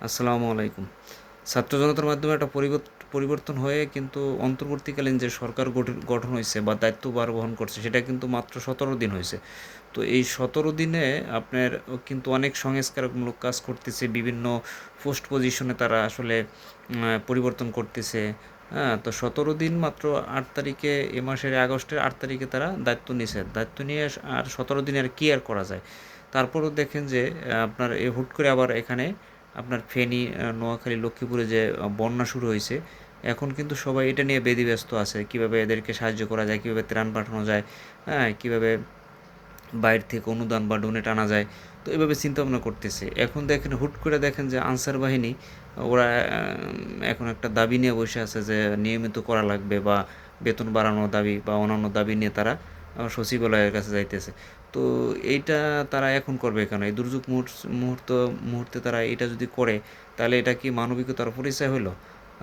আসসালামু আলাইকুম। ছাত্র জনতার মাধ্যমে একটা পরিবর্ত- পরিবর্তন হয়ে কিন্তু অন্তর্বর্তীকালীন যে সরকার গঠন- হয়েছে বা দায়িত্ব দায়িত্বভার বহন করছে, সেটা কিন্তু মাত্র সতেরো দিন হয়েছে। তো এই সতেরো দিনে আপনার কিন্তু অনেক সংস্কারমূলক কাজ করতেছে, বিভিন্ন পোস্ট পজিশনে তারা আসলে পরিবর্তন করতেছে। হ্যাঁ তো সতেরো দিন মাত্র আট তারিখে, এ মাসের আগস্টের আট তারিখে তারা দায়িত্ব নিয়েছে দায়িত্ব নিয়ে আর সতেরো দিনে আর কি আর করা যায়? তারপরও দেখেন যে, আপনার হুট করে আবার এখানে আপনার ফেনী নোয়াখালী, লক্ষ্মীপুরে যে বন্যা শুরু হয়েছে, এখন কিন্তু সবাই এটা নিয়ে ব্যস্ত আছে। কীভাবে এদেরকে সাহায্য করা যায়, কীভাবে ত্রাণ পাঠানো যায় হ্যাঁ কীভাবে বাইরে থেকে অনুদান বা ডোনেট আনা যায়, তো এভাবে চিন্তা ভাবনা করতেছে। এখন দেখেন, হুট করে দেখেন যে আনসার বাহিনী, ওরা এখন একটা দাবি নিয়ে বসে আছে যে নিয়মিত করা লাগবে বা বেতন বাড়ানোর দাবি বা অন্যান্য দাবি নিয়ে তারা সচিবালয়ের কাছে যাইতেছে। তো এইটা তারা এখন করবে কেন? এই দুর্যোগ মুহূর্ত মুহূর্ত তারা এটা যদি করে, তাহলে এটা কি মানবিকতার পরিচয় হলো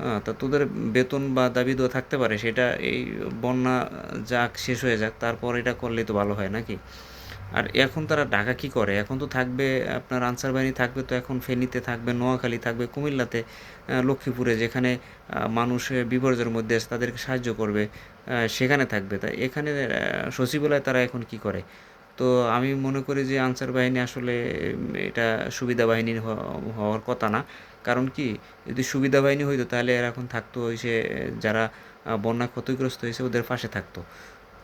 হ্যাঁ তা তোদের বেতন বা দাবি দেওয়া থাকতে পারে, সেটা এই বন্যা যাক, শেষ হয়ে যাক, তারপর এটা করলে তো ভালো হয়, নাকি? আর এখন তারা ঢাকা কি করে? এখন তো থাকবে, আপনার আনসার বাহিনী থাকবে তো এখন ফেনীতে থাকবে, নোয়াখালী থাকবে, কুমিল্লাতে লক্ষ্মীপুরে, যেখানে মানুষ বিপর্যয়ের মধ্যে তাদেরকে সাহায্য করবে সেখানে থাকবে। তা এখানে সচিবালয় তারা এখন কি করে? তো আমি মনে করি যে আনসার বাহিনী আসলে, এটা সুবিধা বাহিনী হওয়ার কথা না। কারণ কি, যদি সুবিধা বাহিনী হইতো তাহলে এরা এখন থাকতো, ওই সে যারা বন্যা ক্ষতিগ্রস্ত হয়েছে, ওদের পাশে থাকতো।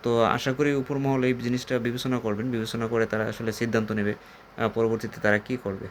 তো আশা করি উপর মহল এই জিনিসটা বিবেচনা করবেন। বিবেচনা করে তারা আসলে সিদ্ধান্ত নেবে পরবর্তীতে তারা কি করবে।